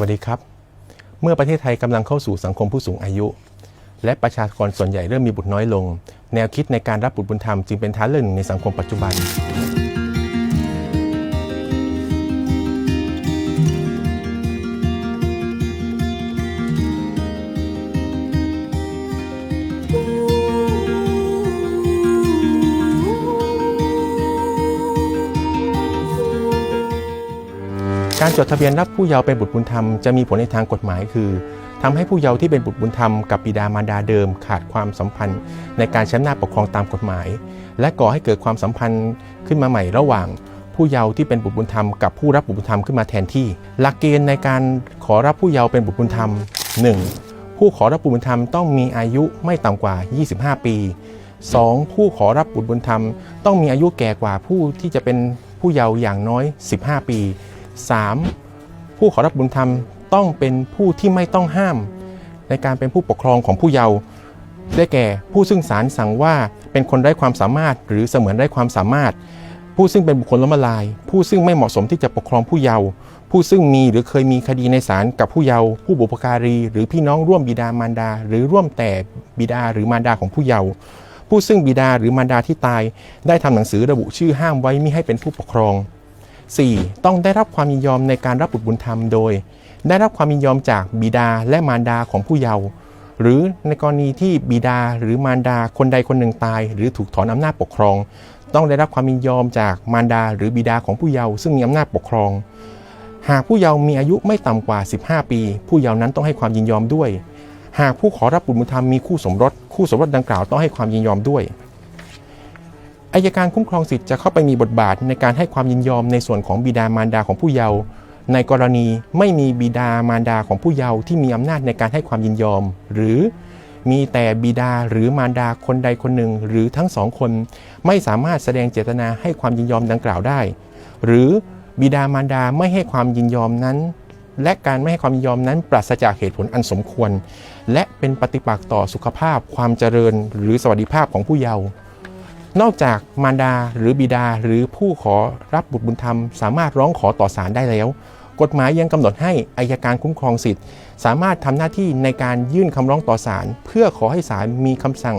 วัสดีครับ เมื่อประเทศไทยกำลังเข้าสู่สังคมผู้สูงอายุ และประชากรส่วนใหญ่เริ่มมีบุตรน้อยลง แนวคิดในการรับบุตรบุญธรรมจึงเป็นท้าเลือกหนึ่งในสังคมปัจจุบัน การจดทะเบียนรับผู้เยาว์เป็นบุตรบุญธรรมจะมีผลในทางกฎหมายคือทำให้ผู้เยาว์ที่เป็นบุตรบุญธรรมกับบิดามารดาเดิมขาดความสัมพันธ์ ในการใช้อำนาจปกครองตามกฎหมาย และก่อให้เกิดความสัมพันธ์ขึ้นมาใหม่ระหว่าง ผู้เยาว์ที่เป็นบุตรบุญธรรมกับผู้รับบุตรบุญธรรมขึ้นมาแทนที่ หลักเกณฑ์ในการขอรับผู้เยาว์เป็นบุตรบุญธรรม 1. ผู้ขอรับบุตรบุญธรรมต้องมีอายุไม่ต่ำกว่า 25 ปี 2. ผู้ขอรับบุตรบุญธรรม ต้องมีอายุแก่กว่าผู้ที่จะเป็นผู้เยาว์อย่างน้อย 15 ปี 3. ผู้ขอรับบุญธรรมต้องเป็นผู้ที่ไม่ต้องห้าม ในการเป็นผู้ปกครองของผู้เยาว์ได้แก่ผู้ซึ่งศาลสั่งว่าเป็นคนไร้ความสามารถ หรือเสมือนไร้ความสามารถ ผู้ซึ่งเป็นบุคคลล้มละลาย ผู้ซึ่งไม่เหมาะสมที่จะปกครองผู้เยาว์ผู้ซึ่งมีหรือเคยมีคดีในศาลกับผู้เยาว์ผู้บุพการี หรือพี่น้องร่วมบิดามารดา หรือร่วมแต่บิดาหรือมารดาของผู้เยาว์ผู้ซึ่งบิดาหรือมารดาที่ตาย ได้ทำหนังสือระบุชื่อห้ามไว้มิให้เป็นผู้ปกครอง 4. ต้องได้รับความยินยอมในการรับบุตรบุญธรรมโดย ได้รับความยินยอมจากบิดาและมารดาของผู้เยาว์หรือในกรณีที่บิดาหรือมารดาคนใดคนหนึ่งตาย หรือถูกถอนอำนาจปกครอง ต้องได้รับความยินยอมจากมารดาหรือบิดาของผู้เยาว์ซึ่งมีอำนาจปกครอง หากผู้เยาว์มีอายุไม่ต่ำกว่า 15 ปี ผู้เยาว์นั้นต้องให้ความยินยอมด้วย หากผู้ขอรับบุตรบุญธรรมมีคู่สมรสคู่สมรสดังกล่าวต้องให้ความยินยอมด้วย อายการคุ้มครองสิทธิ์จะเข้าไปมีบทบาทในการให้ความยินยอมในส่วนของบิดามารดาของผู้เยาว์ในกรณีไม่มีบิดามารดาของผู้เยาว์ที่มีอำนาจในการให้ความยินยอม หรือมีแต่บิดาหรือมารดาคนใดคนหนึ่ง หรือทั้งสองคน ไม่สามารถแสดงเจตนาให้ความยินยอมดังกล่าวได้ หรือบิดามารดาไม่ให้ความยินยอมนั้น และการไม่ให้ความยินยอมนั้นปราศจากเหตุผลอันสมควร และเป็นปฏิปักษ์ต่อสุขภาพ ความเจริญ หรือสวัสดิภาพของผู้เยาว์ นอกจากมารดาหรือบิดาหรือผู้ขอรับบุตรบุญธรรม สามารถร้องขอต่อศาลได้แล้ว กฎหมายยังกำหนดให้อายการคุ้มครองสิทธิ์ สามารถทำหน้าที่ในการยื่นคำร้องต่อศาลเพื่อขอให้ศาลมีคำสั่ง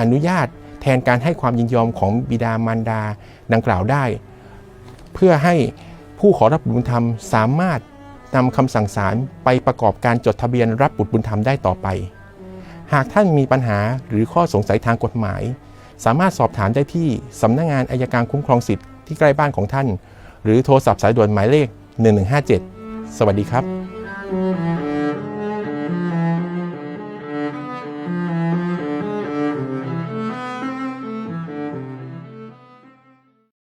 อนุญาต แทนการให้ความยินยอมของบิดามารดาดังกล่าวได้ เพื่อให้ผู้ขอรับบุตรบุญธรรมสามารถนำคำสั่งศาลไปประกอบการจดทะเบียนรับบุตรบุญธรรมได้ต่อไป หากท่านมีปัญหาหรือข้อสงสัยทางกฎหมาย สามารถสอบถามได้ที่สำนักงงานอายการคุ้มครองสิทธิ์ที่ใกล้บ้านของท่าน หรือโทรศัพท์สายด่วนหมายเลข 1157 สวัสดีครับ